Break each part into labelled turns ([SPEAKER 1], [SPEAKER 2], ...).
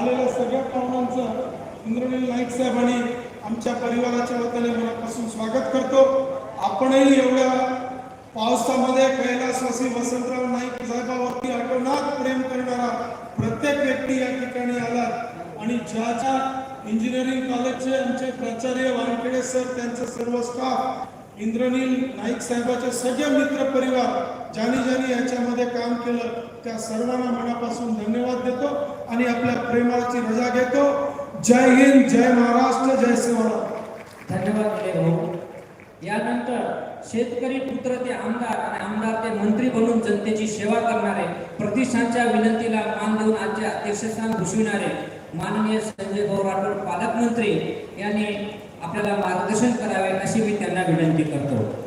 [SPEAKER 1] आलेल्या सगळ्या पाहुण्यांचं इंद्रनील नाईक साहेब आणि आमच्या परिवाराच्या वतीने मनापासून स्वागत करतो. आपणही एवढ्या पावसामध्ये कैलासवासी वसंतराव नाईक साहेबावरती आठवणात प्रेम करणारा प्रत्येक व्यक्ती या ठिकाणी आला. आणि ज्या ज्या इंजिनिअरिंग कॉलेजचे आमचे प्राचार्य वानखेडे सर त्यांचे सर्व स्टाफ इंद्रनील नाईक साहेबाचे सगळे मित्र परिवार ज्यांनी ज्यांनी याच्यामध्ये काम केलं त्या सर्वांना मनापासून धन्यवाद देतो आणि आपल्या प्रेमाची रजा घेतो. जय हिंद जय महाराष्ट्र जय सिंह
[SPEAKER 2] धन्यवाद भाऊ. यानंतर शेतकरी पुत्र ते आमदार आणि आमदार ते मंत्री बनून जनतेची सेवा करणारे प्रतिष्ठानच्या विनंतीला मान देऊन आजचे अध्यक्षस्थान भूषविणारे माननीय संजय भाऊ राठोड पालकमंत्री यांनी आपल्याला मार्गदर्शन करावे अशी मी त्यांना विनंती करतो.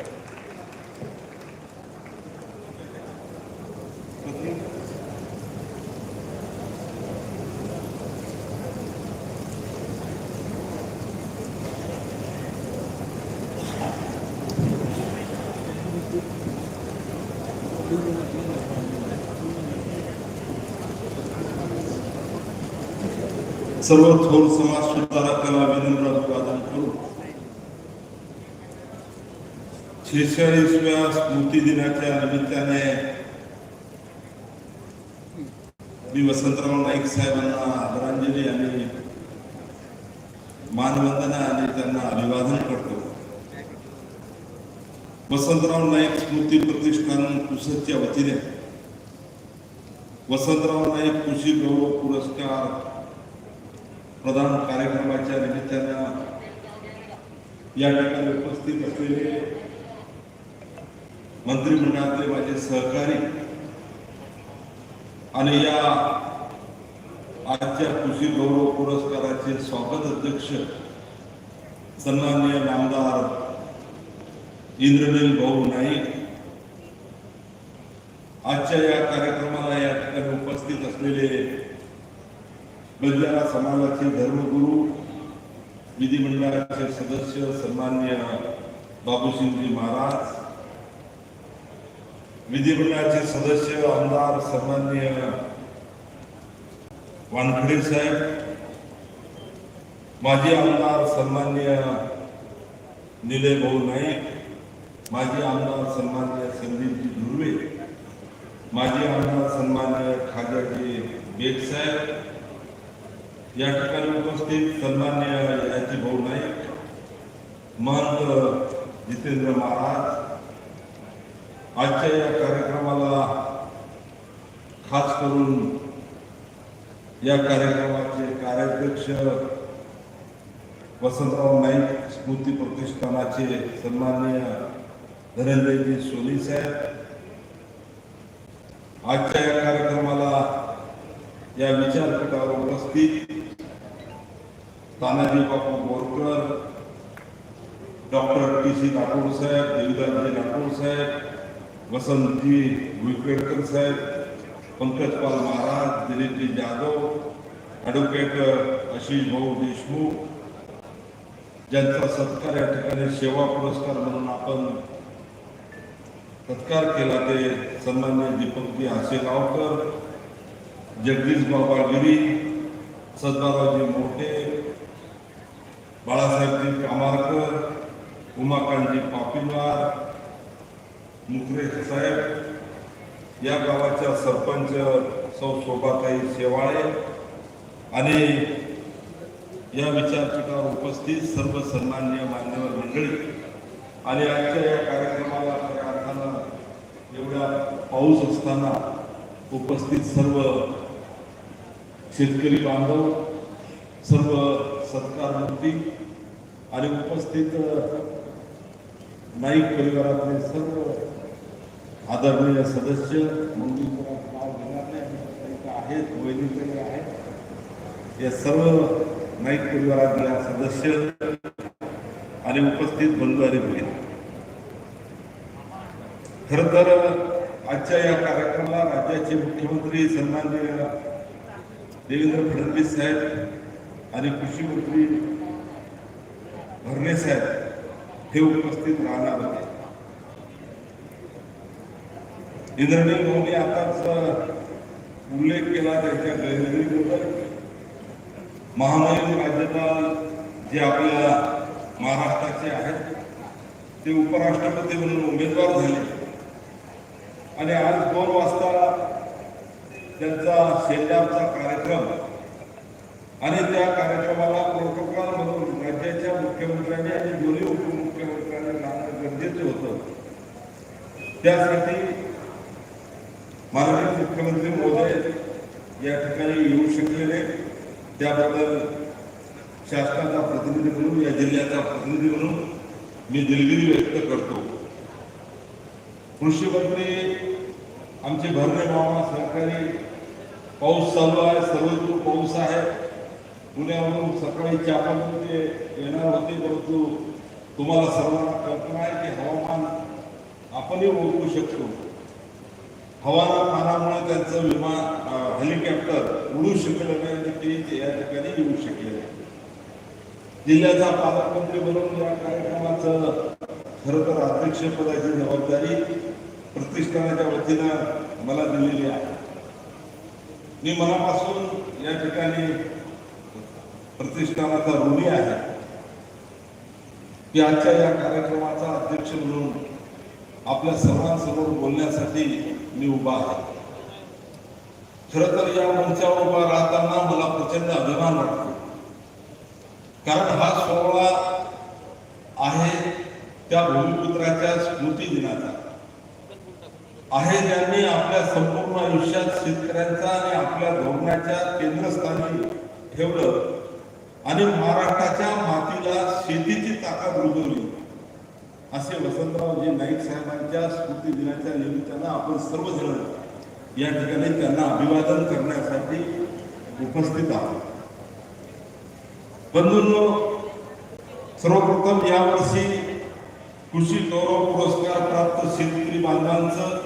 [SPEAKER 3] सर्व थोर समाज सुधारकाला विनम्र अभिवादन करू. शेहेचाळीसव्या स्मृती दिनाच्या निमित्ताने मी वसंतराव नाईक साहेबांना आदरांजली आणि मानवंदना आणि त्यांना अभिवादन करतो. वसंतराव नाईक स्मृती प्रतिष्ठान पुसदच्या वतीने. वसंतराव नाईक कृषी गौरव पुरस्कार प्रधान कार्यक्रमाच्या निमित्तानं या ठिकाणी उपस्थित असलेले मंत्रिमंडळातले माझे सहकारी आणि या आजच्या कृषी गौरव पुरस्काराचे स्वागत अध्यक्ष सन्माननीय नामदार इंद्रनील भाऊ नाईक आजच्या या कार्यक्रमाला या ठिकाणी उपस्थित असलेले बंजारा समाजाचे धर्मगुरू विधिमंडळाचे सदस्य सन्मान्य बाबूसिंगजी महाराज विधिमंडळाचे सदस्य आमदार सन्मान्य वानखडे साहेब माजी आमदार सन्मान्य निलय भाऊ नाईक माजी आमदार सन्मान्य संदीपजी धुर्वे माजी आमदार सन्मान्य खाजाजी बेग साहेब या ठिकाणी उपस्थित सन्मान्य याची भाऊ नाईक महंत जितेंद्र महाराज आजच्या या कार्यक्रमाला खास करून या कार्यक्रमाचे कार्याध्यक्ष वसंतराव नाईक स्मृती प्रतिष्ठानाचे सन्माननीय धनंजयजी सोनी साहेब आजच्या या कार्यक्रमाला या विचारपीठावर उपस्थित Tanaji Bapu Borkar doctor T C Rathod saheb Devidasji Rathod saheb, Vasantji Vikedkar saheb, Pankajpal Maharaj, Dilipji Jadhav advocate Ashish Bhau Deshmukh, ज्यांचा सत्कार या सेवा पुरस्कार म्हणून आपण सत्कार केला ते सन्मान्य दीपकजी आसेगावकर जगदीश बाबा गिरी सदारावजी मोठे बाळासाहेबजी कामारकर उमाकांतजी पापीलवार मुकरेश साहेब या गावाच्या सरपंच सौ शोभाताई शेवाळे आणि या विचारपीठावर उपस्थित सर्व सन्मान्य मान्यवर मंडळी आणि आजच्या या कार्यक्रमाला खऱ्या अर्थानं एवढा पाऊस असताना उपस्थित सर्व शेतकरी बांधव सर्व सत्कारमूर्ती आणि उपस्थित नाईक परिवारातले सर्व आदरणीय सदस्य मंत्री आहेत वैदिकही आहेत. या सर्व नाईक परिवारातल्या सदस्य आणि उपस्थित बंधू आणि खर तर आजच्या या कार्यक्रमाला राज्याचे मुख्यमंत्री सन्माननीय देवेंद्र फडणवीस साहेब आणि कृषी मंत्री भरणे साहेब हे उपस्थित राहणार होते इंद्रनील भाऊने आताच उल्लेख केला त्यांच्या गैरहजेरीबद्दल महामहिम राज्यपाल जे आपल्या महाराष्ट्राचे आहेत ते उपराष्ट्रपती म्हणून उमेदवार झाले. आणि आज दोन वाजता त्यांचा शेजारचा कार्यक्रम आणि त्या कार्यक्रमाला प्रोटोकॉल म्हणून राज्याच्या मुख्यमंत्र्यांनी आणि दोन्ही उपमुख्यमंत्र्यांनी जाणं गरजेचं होतं. त्यासाठी माननीय मुख्यमंत्री महोदय या ठिकाणी येऊ शकलेले. त्याबद्दल शासनाचा प्रतिनिधी म्हणून या जिल्ह्याचा प्रतिनिधी म्हणून मी दिलगिरी व्यक्त करतो. कृषी मंत्री आमचे भरणे मामा सहकारी पाऊस चालू आहे सर्वत्र पाऊस आहे. पुण्यावरून सकाळी चापातून ते येणार होते परंतु तुम्हाला सर्वांना कल्पना आहे की हवामान आपणही ओळखू शकतो. हवामान पानामुळे त्यांचं विमान हेलिकॉप्टर उडू शकलं नाही आणि ते ते या ठिकाणी येऊ शकले नाही. जिल्ह्याचा पालकमंत्री म्हणून या कार्यक्रमाचं खरं तर अध्यक्षपदाची जबाबदारी प्रतिष्ठानाच्या वतीनं मला दिलेली आहे. मी मनापासून या ठिकाणी प्रतिष्ठानाचा ऋणी आहे. की आजच्या या कार्यक्रमाचा अध्यक्ष म्हणून आपल्या सर्वांसमोर बोलण्यासाठी मी उभा आहे. खर तर या मंचावर उभा राहताना मला प्रचंड अभिमान वाटतो. कारण हा सोहळा आहे त्या भूमिपुत्राच्या स्मृती दिनाचा. आहे ज्यांनी आपल्या संपूर्ण आयुष्यात शेतकऱ्यांचा आणि आपल्या धोरणाच्या केंद्रस्थानी ठेवलं. आणि महाराष्ट्राच्या मातीला शेतीची ताकद रुजवली. असे वसंतरावजी नाईक साहेबांच्या स्मृती दिनाच्या निमित्तानं आपण सर्वजण या ठिकाणी त्यांना अभिवादन करण्यासाठी उपस्थित आहोत. बंधूंनो सर्वप्रथम यावर्षी कृषी गौरव पुरस्कार प्राप्त शेतकरी बांधवांचं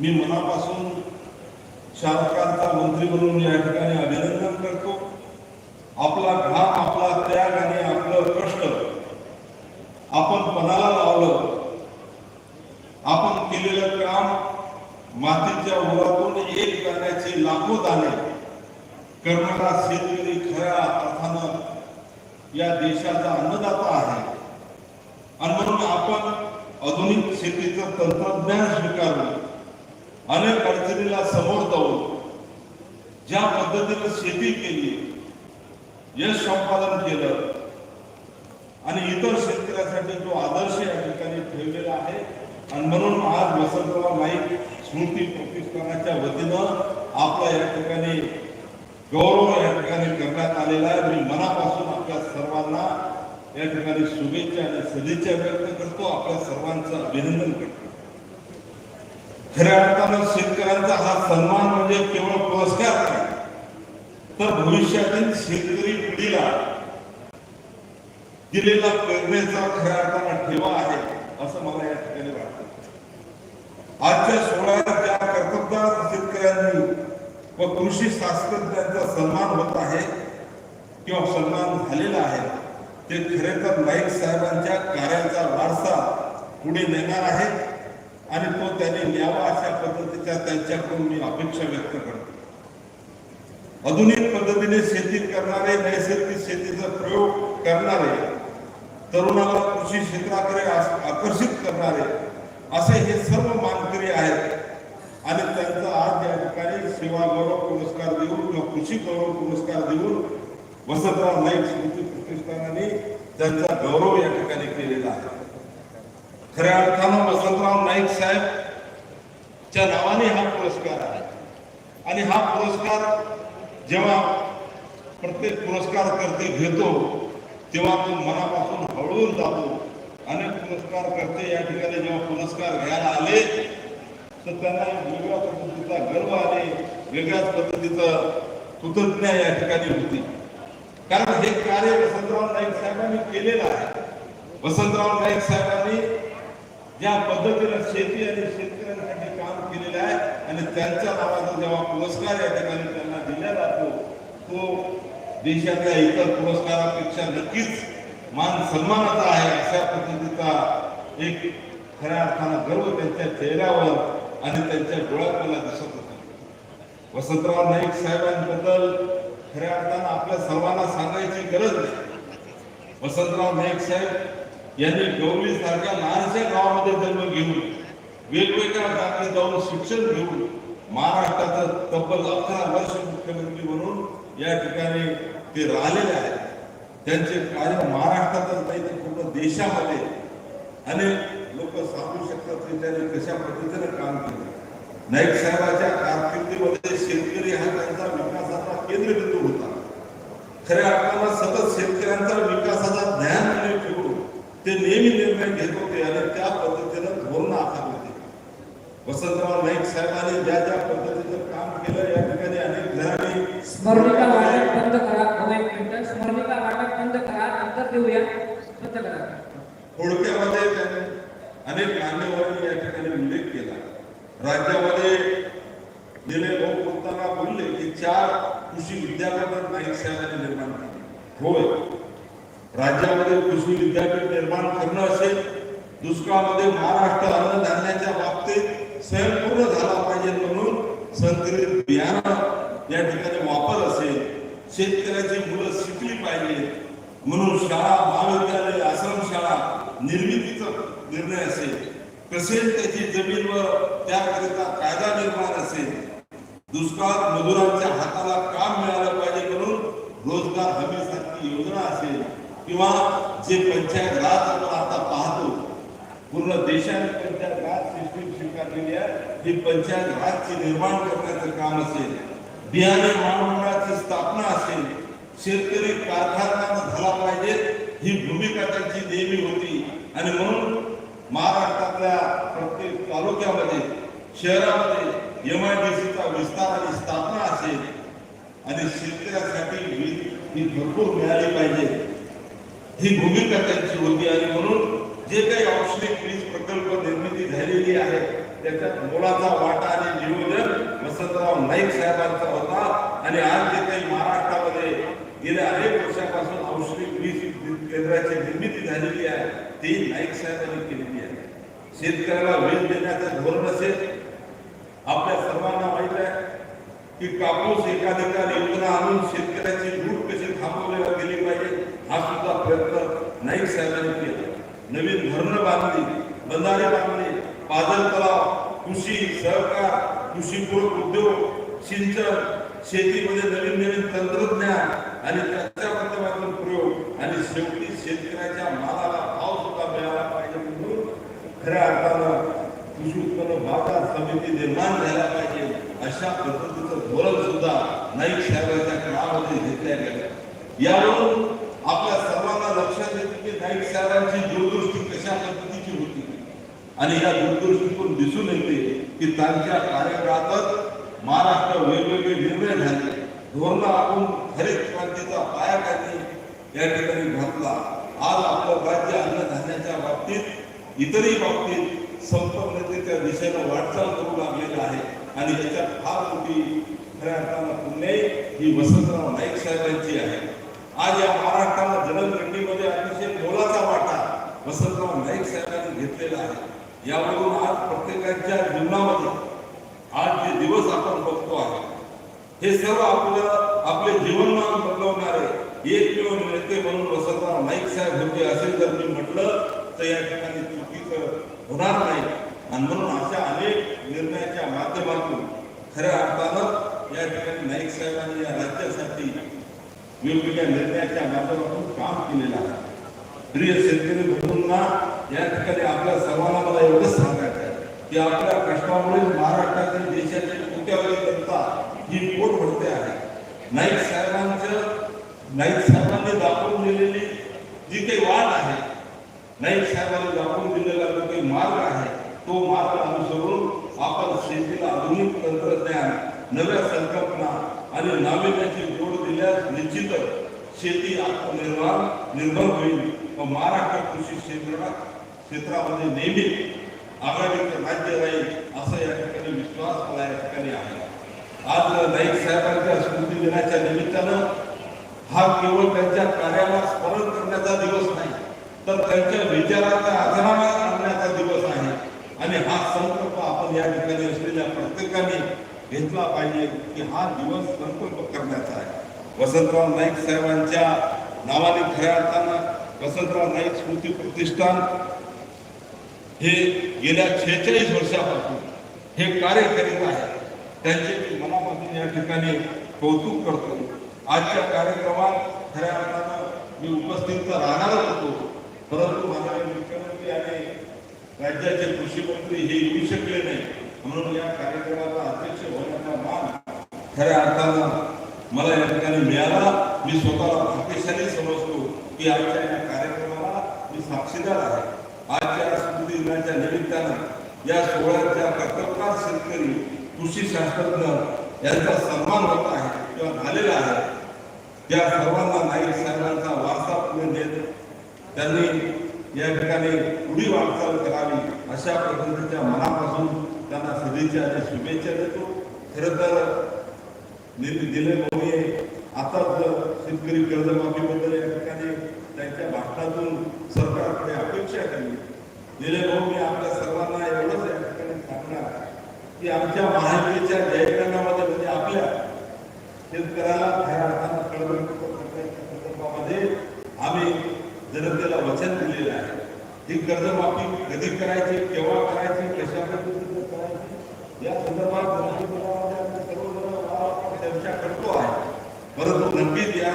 [SPEAKER 3] मी मनापासून शासकांचा मंत्री म्हणून या ठिकाणी अभिनंदन करतो. आपला घाम आपला त्याग आणि आपलं कष्ट आपण पणाला लावलं आपण केलेलं काम मातीच्या ओरातून एक करण्याची लाखो दाने करणारा शेतकरी खऱ्या अर्थानं या देशाचा अन्नदाता आहे. आणि म्हणून आपण आधुनिक शेतीचं तंत्रज्ञान स्वीकारलं अनेक अडचणीला समोर जाऊन ज्या पद्धतीनं शेती केली यश संपादन केलं. आणि इतर शेतकऱ्यासाठी जो आदर्श या ठिकाणी ठेवलेला आहे आणि म्हणून आज वसंतराव नाईक स्मृती प्रतिष्ठानाच्या वतीनं आपला या ठिकाणी गौरव या ठिकाणी करण्यात आलेला आहे. मी मनापासून आपल्या सर्वांना या ठिकाणी शुभेच्छा आणि सदिच्छा व्यक्त करतो. आपल्या सर्वांचं अभिनंदन करतो. खऱ्या अर्थानं शेतकऱ्यांचा हा सन्मान म्हणजे केवळ पुरस्कार नाही. तर भविष्यातील शेतकरी पिढीला दिलेला प्रेरणेचा खऱ्या अर्थानं ठेवा आहे असं मला या ठिकाणी वाटतं. आजच्या सोहळ्यात ज्या कर्तबदार शेतकऱ्यांनी व कृषी शास्त्रज्ञांचा सन्मान होत आहे किंवा सन्मान झालेला आहे ते खरे तर नाईक साहेबांच्या कार्याचा वारसा पुढे नेणार आहे आणि तो त्यांनी न्यावा अशा पद्धतीच्या त्यांच्याकडून मी अपेक्षा व्यक्त करतो. आधुनिक पद्धतीने शेती करणारे नैसर्गिक शेतीचा प्रयोग करणारे तरुणाला कृषी क्षेत्राकडे आकर्षित करणारे असे हे सर्व मानकरी आहेत. आणि त्यांचा आज या ठिकाणी सेवा गौरव पुरस्कार देऊन किंवा कृषी गौरव पुरस्कार देऊन वसंतराव नाईक स्मृती प्रतिष्ठानाने त्यांचा गौरव या ठिकाणी केलेला आहे. खऱ्या अर्थानं वसंतराव नाईक साहेब च्या नावाने हा पुरस्कार आहे. आणि हा पुरस्कार जेव्हा प्रत्येक पुरस्कार करते घेतो तेव्हा तो मनापासून हळून जातो. अनेक पुरस्कार करते या ठिकाणी जेव्हा पुरस्कार घ्यायला आले तर त्यांना एक वेगळ्या पद्धतीचा गर्व आले वेगळ्याच पद्धतीचं कृतज्ञ या ठिकाणी होती. कारण हे कार्य वसंतराव नाईक साहेबांनी केलेलं आहे. वसंतराव नाईक साहेबांनी ज्या पद्धतीनं शेती आणि शेतकऱ्यांसाठी काम केलेलं आहे आणि त्यांच्या नावाचा जेव्हा पुरस्कार या ठिकाणी त्यांना दिला जातो तो देशातल्या इतर पुरस्कारापेक्षा नक्कीच मान सन्मानाचा आहे अशा पद्धतीचा एक खऱ्या अर्थानं गर्व त्यांच्या चेहऱ्यावर आणि त्यांच्या डोळ्यात मला दिसत होता. वसंतराव नाईक साहेबांबद्दल खऱ्या अर्थानं आपल्या सर्वांना सांगायची गरज नाही. वसंतराव नाईक साहेब यांनी गौरी सारख्या लहानशा गावामध्ये जन्म घेऊन वेगवेगळ्या गावात जाऊन शिक्षण घेऊन महाराष्ट्राचं तब्बल अकरा वर्ष मुख्यमंत्री म्हणून या ठिकाणी ते राहिलेले आहेत. त्यांचे कार्य महाराष्ट्रातच नाही तर पूर्ण देशामध्ये. अनेक लोक सांगू शकतात की त्यांनी कशा पद्धतीने काम केलं. नाईक साहेबांच्या कारकिर्दीमध्ये शेतकरी हा त्यांचा विकासाचा केंद्रबिंदू होता. खऱ्या अर्थानं सतत शेतकऱ्यांचा विकासाचा ते नेहमी निर्णय घेत होते आणि त्या पद्धतीनं धोरण आखत होते वसंतराव नाईक साहेबांनी ज्या ज्या पद्धतीचं काम केलं या ठिकाणी अनेक जणांनी
[SPEAKER 2] स्मरणिका वाटप बंद करा. हो एक मिनिट. स्मरणिका वाटप बंद करा. नंतर देऊया. बंद करा.
[SPEAKER 3] थोडक्यामध्ये त्यांनी अनेक मान्यवरांनी या ठिकाणी उल्लेख केला. राज्यामध्ये गेले लोक बोलताना बोलले की चार कृषी विद्यापीठ नाईक साहेबांनी निर्माण केली होय. राज्यामध्ये कृषी विद्यापीठ निर्माण करणं असेल दुष्काळामध्ये महाराष्ट्र अन्नधान्याच्या बाबतीत स्वयंपूर्ण झाला पाहिजे म्हणून संकलित बियाणं या ठिकाणी वापर असेल. शेतकऱ्याची मुलं शिकली पाहिजे. म्हणून शाळा महाविद्यालय आश्रमशाळा निर्मितीचा निर्णय असेल. कसेल त्याची जमीनवर त्याकरिता कायदा निर्माण असेल? दुष्काळात मजुरांच्या हाताला काम मिळालं पाहिजे म्हणून रोजगार हमीसारखी योजना असेल. किंवा जे पंचायत राज आपण आता पाहतो पूर्ण देशाने पंचायत राज सिस्टीम स्वीकारलेली आहे. ही पंचायत राजची निर्माण करण्याचं काम असेल बियाणे महामंडळाची स्थापना असेल शेतकरी कारखाना झाला पाहिजे ही भूमिका त्यांची नेहमी होती. आणि म्हणून महाराष्ट्रातल्या प्रत्येक तालुक्यामध्ये शहरामध्ये एम आय डी सीचा विस्तार आणि स्थापना असेल. आणि शेतकऱ्यासाठी वीज ही भरपूर मिळाली पाहिजे. ही भूमिका त्यांची होती आणि म्हणून जे काही औष्णिक वीज प्रकल्प निर्मिती झालेली आहे त्याच्यात मोलाचा वाटा आणि नियोजन वसंतराव नाईक साहेबांचा होता. आणि आज जे काही महाराष्ट्रामध्ये गेल्या अनेक वर्षापासून औष्णिक वीज केंद्राची निर्मिती झालेली आहे ती नाईक साहेबांनी केलेली आहे. शेतकऱ्याला वीज देण्याचं धोरण असेल. आपल्या सर्वांना माहीत आहे की कापूस एकाधिकार योजना आणून शेतकऱ्याची लूट कशी थांबवली गेली पाहिजे हा सुद्धा प्रयत्न नाईक साहेबांनी केला. नवीन धरणं बांधली बंधारे बांधले पाजल तलाव कृषी सहकार कृषीपूरक उद्योग सिंचन शेतीमध्ये नवीन नवीन तंत्रज्ञान आणि त्याच्या माध्यमातून प्रयोग आणि शेवटी शेतकऱ्याच्या मालाला भाव सुद्धा मिळाला पाहिजे म्हणून खऱ्या अर्थानं कृषी उत्पन्न बाजार समिती निर्माण झाल्या पाहिजे अशा पद्धतीचं धोरण सुद्धा नाईक साहेबांच्या काळामध्ये घेतल्या गेलं. यावरून आपल्या सर्वांना लक्षात येते की नाईक साहेबांची दूरदृष्टी कशा पद्धतीची होती आणि या दूरदृष्टीतून दिसून येते की त्यांच्या कार्यकाळातच महाराष्ट्र वेगवेगळे निर्णय झाले धोरण आपण हरित क्रांतीचा पाया त्यांनी या ठिकाणी घातला. आज आपलं राज्य अन्नधान्याच्या बाबतीत इतरही बाबतीत संपन्नतेच्या दिशेनं वाटचाल करू लागलेलं आहे. आणि याच्यात फार मोठी खऱ्या अर्थानं पुण्य ही वसंतराव नाईक साहेबांची आहे. आज या महाराष्ट्राला जलदगंडीमध्ये अतिशय मोलाचा वाटा वसंतराव नाईक साहेबांनी घेतलेला आहे यावरून आज प्रत्येकाच्या जीवनामध्ये आज जे दिवस आपण बघतो आहे हे सर्व आपलं आपले जीवनमान बदलवणारे एकमेव नेते म्हणून वसंतराव नाईक साहेब होते असे जर मी म्हटलं तर या ठिकाणी चुकीचं होणार नाही. आणि म्हणून अशा अनेक निर्णयाच्या माध्यमातून खऱ्या अर्थानं या ठिकाणी नाईक साहेबांनी या राज्यासाठी वेगवेगळ्या निर्णयाच्या माध्यमातून काम केलेलं आहे. प्रिय शेतकरी बंधूंना या ठिकाणी आपल्या सर्वांना मला एवढंच सांगायचं आहे की आपल्या कष्टामुळे महाराष्ट्रातील देशाची कोट्यावधी जनता ही पोट भरते आहे. नाईक साहेबांचं नाईक साहेबांनी दाखवून दिलेली जी काही वाट आहे नाईक साहेबांनी दाखवून दिलेला जो काही मार्ग आहे तो मार्ग अनुसरून आपण शेतीला आधुनिक तंत्रज्ञान नव्या संकल्पना आणि नाविन्याची जोड दिल्यास निश्चितच शेती आत्मनिर्भर निर्भर होईल. व महाराष्ट्र कृषी क्षेत्रात क्षेत्रामध्ये नेहमी आघाडीचं राज्य राहील असा या ठिकाणी विश्वास मला या ठिकाणी आहे. आज नाईक साहेबांच्या स्मृती दिनाच्या निमित्तानं हा केवळ त्यांच्या कार्याला स्मरण करण्याचा दिवस नाही तर त्यांच्या विचारांचा आचरणात आणण्याचा दिवस आहे. आणि हा संकल्प आपण या ठिकाणी असलेल्या प्रत्येकाने घेतला पाहिजे की हा दिवस संकल्प करण्याचा आहे. वसंतराव नाईक साहेबांच्या नावाने खऱ्या अर्थानं वसंतराव नाईक स्मृती प्रतिष्ठान हे गेल्या छेचाळीस वर्षापासून हे कार्य करीत आहे. त्यांचे मी मनापासून या ठिकाणी कौतुक करतो. आजच्या कार्यक्रमात खऱ्या अर्थानं मी उपस्थित राहणारच होतो. परंतु माननीय मुख्यमंत्री आणि राज्याचे कृषी मंत्री हे येऊ शकले नाही. म्हणून या कार्यक्रमाला अध्यक्ष होण्याचा मान खऱ्या अर्थानं मला या ठिकाणी मिळाला. मी स्वतःला भाग्यशाली समजतो. की आजच्या या कार्यक्रमाला मी साक्षीदार आहे. आजच्या स्मृती दिनाच्या निमित्तानं या सोहळ्याच्या कर्तव्यकार शेतकरी कृषी शास्त्रज्ञ यांचा सन्मान होत आहे किंवा झालेला आहे. त्या सर्वांना नाईक साहेबांचा वारसा पुढे देत त्यांनी या ठिकाणी पुढी वाटचाल करावी अशा पद्धतीच्या मनापासून त्यांना सदिच्छा आणि शुभेच्छा देतो. खरं तर दिले भाऊ हे आताच शेतकरी कर्जमाफीबद्दल या त्यांच्या भाषणातून सरकारकडे अपेक्षा केली. दिले भाऊ मी आपल्या सर्वांना एवढंच या ठिकाणी सांगणार की आमच्या महायुतीच्या जयकरणामध्ये म्हणजे आपल्या शेतकऱ्याला खऱ्या अर्थानं कळवळ संदर्भामध्ये आम्ही जनतेला वचन दिलेलं आहे. ही कर्जमाफी कधी करायची केव्हा करायची कशा पद्धतीने करायची या संदर्भात चर्चा करतो आहे. परंतु नक्कीच या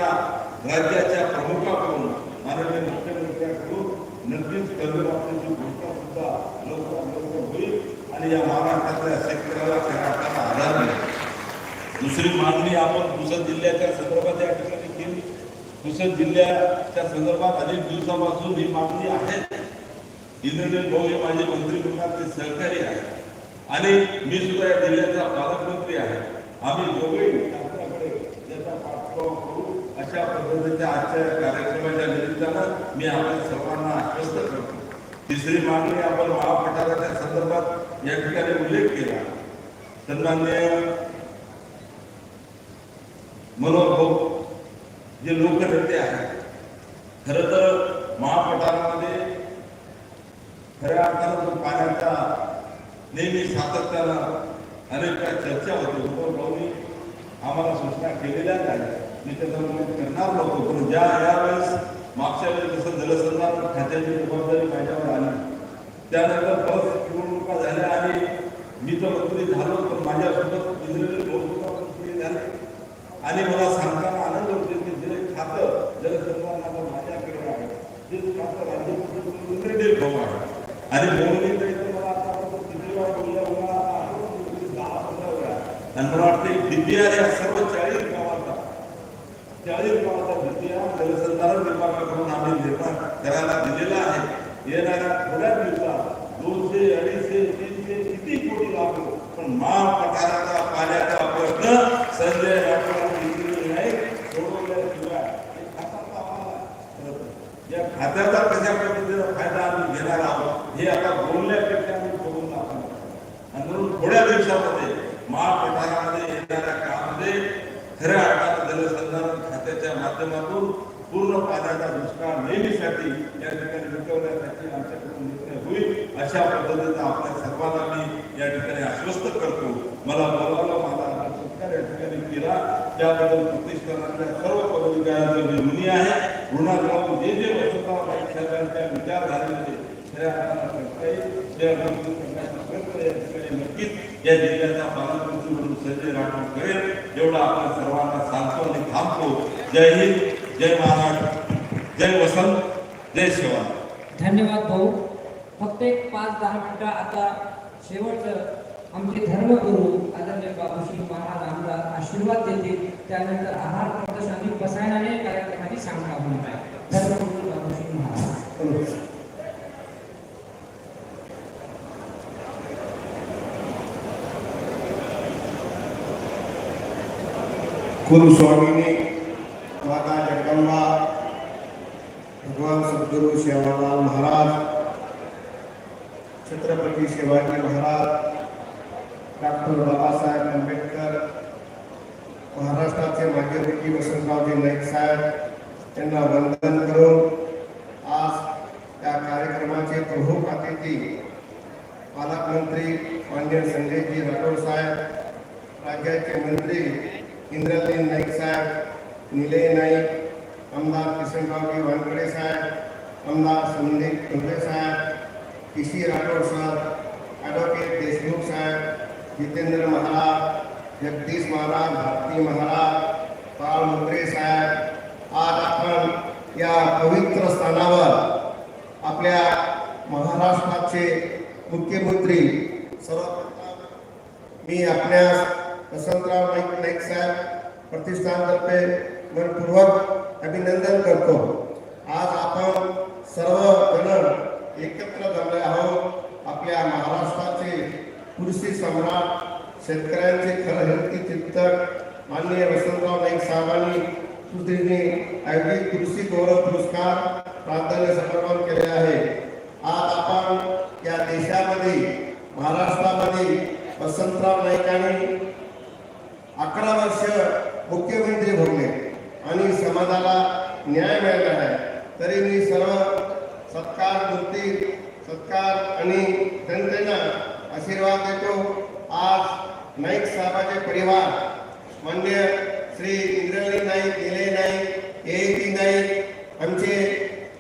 [SPEAKER 3] राज्याच्या प्रमुखाकडून माननीय मुख्यमंत्र्यांकडून नक्कीच कर्जमाफीची घोषणा सुद्धा लवकरात लवकर होईल आणि या महाराष्ट्रातल्या शेतकऱ्याला खऱ्या अर्थानं आधार मिळेल. दुसरी मागणी आपण पुसद जिल्ह्याच्या संदर्भात या ठिकाणी केली. पुसद जिल्ह्याच्या संदर्भात अनेक दिवसापासून ही मागणी आहे. इंद्रनील भाऊ हे माझे मंत्रिमंडळाचे सहकारी आहे आणि मी सुद्धा या जिल्ह्याचा पालकमंत्री आहे. आम्ही दोघे शासनाकडे याचा पाठपुरावा करू अशा पद्धतीच्या आजच्या कार्यक्रमाच्या निमित्तानं मी आपल्या सर्वांना आश्वस्त करतो तिसरी मागणी आपण महापठाराच्या संदर्भात या ठिकाणी उल्लेख केला. सन्मान्य मनोहर भाऊ जे लोकनेते आहेत खरं तर महापठारामध्ये खऱ्या अर्थानं तो पाण्याचा नेहमी सातत्यानं अनेक काय चर्चा होते. मनोहर भाऊनी आम्हाला सूचना केलेल्याच आहेत. मी त्याचा उल्लेख करणार नव्हतो पण ज्या यावेळेस मागच्या वेळेस जसं जलसंधारण खात्याची जबाबदारी माझ्यावर आली त्यानंतर परत निवडणुका झाल्या आणि मी तर मंत्री झालो पण माझ्यासोबत इंद्रजीत भाऊ मंत्री झाले. आणि मला सांगताना आनंद होतो की जे खातं जलसंधारणाचं माझ्याकडे आहे. ते खातं राज्यमंत्री इंद्रदेव भाऊ आहे आणि मोहनी मला आतापर्यंत किती वेळा बोलल्या मला दहा पंधरा वेळा. आणि मला वाटतं डीपीआर या सर्व चाळीस गावाचा चाळीस गावाचा डीपीआर जलसंधारण आम्ही निर्माण करायला दिलेला आहे येणाऱ्या थोड्या दिवसात दोनशे अडीचशे तीनशे किती कोटी लागलो पण पाण्याचा प्रश्न संजय राठोड नाईक सोडवल्याशिवाय या खात्याचा कशा पद्धतीचा फायदा आम्ही घेणार आहोत हे आता बोलण्यापेक्षा आम्ही बघून दाखवणार आणि म्हणून थोड्या दिवसामध्ये महापठारामध्ये येणाऱ्या काळामध्ये खऱ्या अर्थाने माध्यमातून पूर्ण पाण्याचा दुष्काळ नेहमीसाठी या ठिकाणी मिटवण्यासाठी आमच्याकडून निर्णय होईल अशा पद्धतीचा आपल्या सर्वांना मी या ठिकाणी आश्वस्त करतो मला बोलावलं हा सत्कार या ठिकाणी केला त्याबद्दल प्रतिष्ठानातल्या सर्व पदाधिकाऱ्यांचं मी ऋणी आहे ऋणात जे जे वसंतराव नाईक साहेबांच्या या जिल्ह्याचा पालकमंत्री म्हणून संजय राठोड करेल एवढा आपण सर्वांना सांगतो आणि थांबतो जय हिंद जय महाराष्ट्र जय वसंत जय शिवा
[SPEAKER 2] धन्यवाद भाऊ. फक्त एक पाच दहा मिनिटं. आता शेवटचं आमचे धर्मगुरू आदरणीय बाबूश्री महाराज आमदार आशीर्वाद देतील. त्यानंतर आहार प्रदर्शनाने बसायनाने कार्यक्रमाची सांगता होणार आहे. धर्मगुरू बाबूश्री महाराज.
[SPEAKER 4] कुलस्वामीने माता जगदंबा भगवान सद्गुरू सेवालाल महाराज छत्रपती शिवाजी महाराज डॉक्टर बाबासाहेब आंबेडकर महाराष्ट्राचे माजी वसंतरावजी नाईक साहेब यांना वंदन करून आज त्या कार्यक्रमाचे प्रमुख अतिथी पालकमंत्री मान्य संजयजी राठोड साहेब राज्याचे मंत्री इंद्रजीत नाईक साहेब निलय नाईक आमदार किशनरावजी वानकडे साहेब आमदार संदीप ठोंबे साहेब किशी राठोड सर ॲडव्होकेट देशमुख साहेब जितेंद्र महाराज जगदीश महाराज भारती महाराज बाळ मुद्रे साहेब आज आपण या पवित्र स्थानावर आपल्या महाराष्ट्राचे मुख्यमंत्री सर्वप्रथम मी आपल्या वसंतराव नाईक नाईक साहेब प्रतिष्ठानतर्फे मनपूर्वक अभिनंदन करतो. आज आपण सर्व जण एकत्र जमले आहोत. आपल्या महाराष्ट्राचे कृषी सम्राट शेतकऱ्यांचे खरहत्ती चिंतक माननीय वसंतराव नाईक साहेबांनी कृतीने आयोजित कृषी गौरव पुरस्कार प्राधान्य समर्पण केले आहे. आज आपण या देशामध्ये महाराष्ट्रामध्ये वसंतराव नाईकांनी अकरा वर्ष मुख्यमंत्री भोगले आणि समाजाला न्याय मिळाला आहे. तरी मी सर्व सत्कार मूर्ती सत्कार आणि जनतेना आशीर्वाद देतो. आज नाईक साहेबाचे परिवार मान्य श्री इंद्रणी नाईक निलय नाईक ए टी नाईक आमचे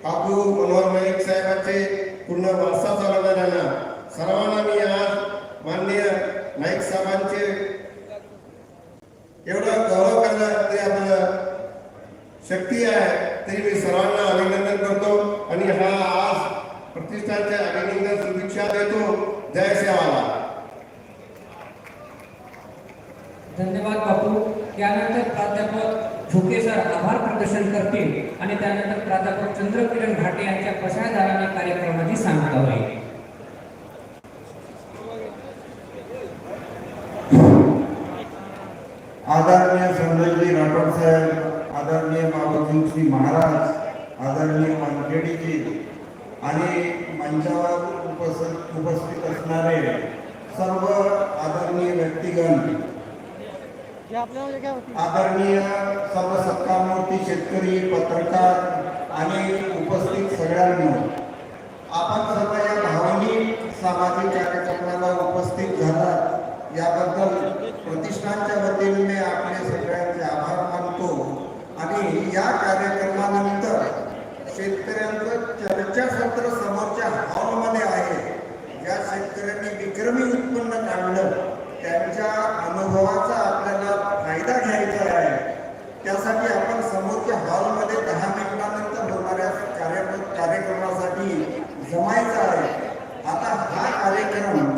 [SPEAKER 4] काकू मनोहर नाईक साहेबांचे पूर्ण वारसा चालवला जाणार सर्वांना मी आज माननीय नाईक साहेबांचे एवढा गौरव करणं ते आपलं शक्ती आहे तरी मी सर्वांना अभिनंदन करतो आणि हा आज प्रतिष्ठानच्या अभिनंदन शुभेच्छा देतो. जय सेवाला
[SPEAKER 2] धन्यवाद बापू. यानंतर प्राध्यापक ठोके सर आभार प्रदर्शन करतील आणि त्यानंतर प्राध्यापक चंद्रकिरण घाटे यांच्या पशाधाराने कार्यक्रमाची सांगता होईल
[SPEAKER 5] आदरणीय संजयजी राठोड साहेब आदरणीय बाबाजी महाराज आदरणीय वानखेडीजी आणि मंचावर उपस्थित उपस्थित असणारे सर्व आदरणीय व्यक्तिगण आदरणीय सर्व सत्कारमूर्ती शेतकरी पत्रकार आणि उपस्थित सगळ्यांना आपण सर्व या भावनिक सामाजिक कार्यक्रमाला उपस्थित झाला. याबद्दल प्रतिष्ठानच्या वतीने मी आपले सगळ्यांचे आभार मानतो. आणि या कार्यक्रमानंतर शेतकऱ्यांचं चर्चासत्र समोरच्या हॉलमध्ये आहे. ज्या शेतकऱ्यांनी विक्रमी उत्पन्न काढलं त्यांच्या अनुभवाचा आपल्याला फायदा घ्यायचा आहे. त्यासाठी आपण समोरच्या हॉलमध्ये दहा मिनिटानंतर होणाऱ्या कार्य कार्यक्रमासाठी जमायचा आहे. आता हा कार्यक्रम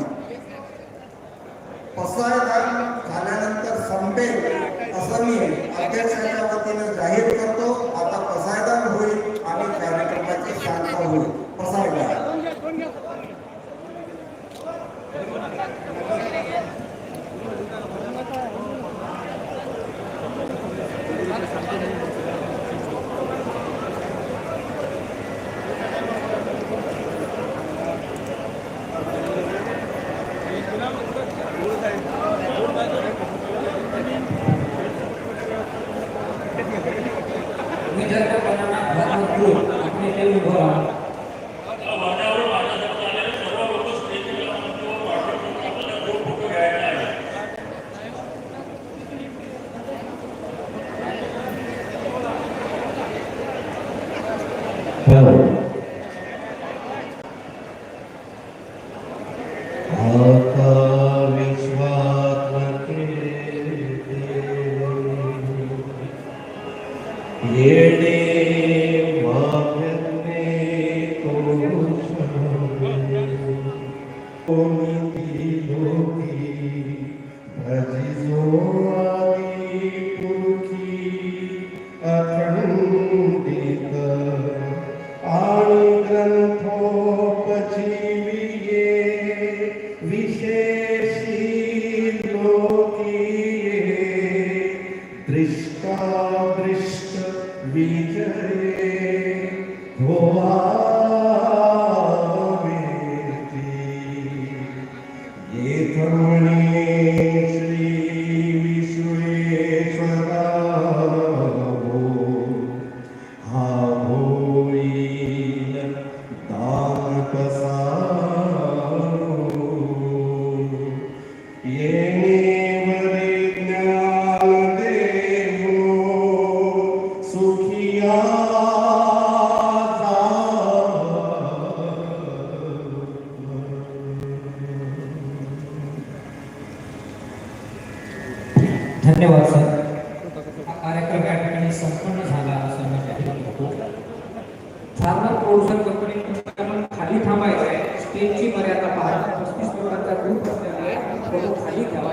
[SPEAKER 5] पसायदान झाल्यानंतर संपेल असं मी अध्यक्षाच्या वतीनं जाहीर करतो. आता पसायदान होईल आणि कार्यक्रमाची शांता होईल पसायदान
[SPEAKER 2] विदर्भपणाला भाग ग्रुप आपले ते उभं राहा
[SPEAKER 5] आता येथमणे श्री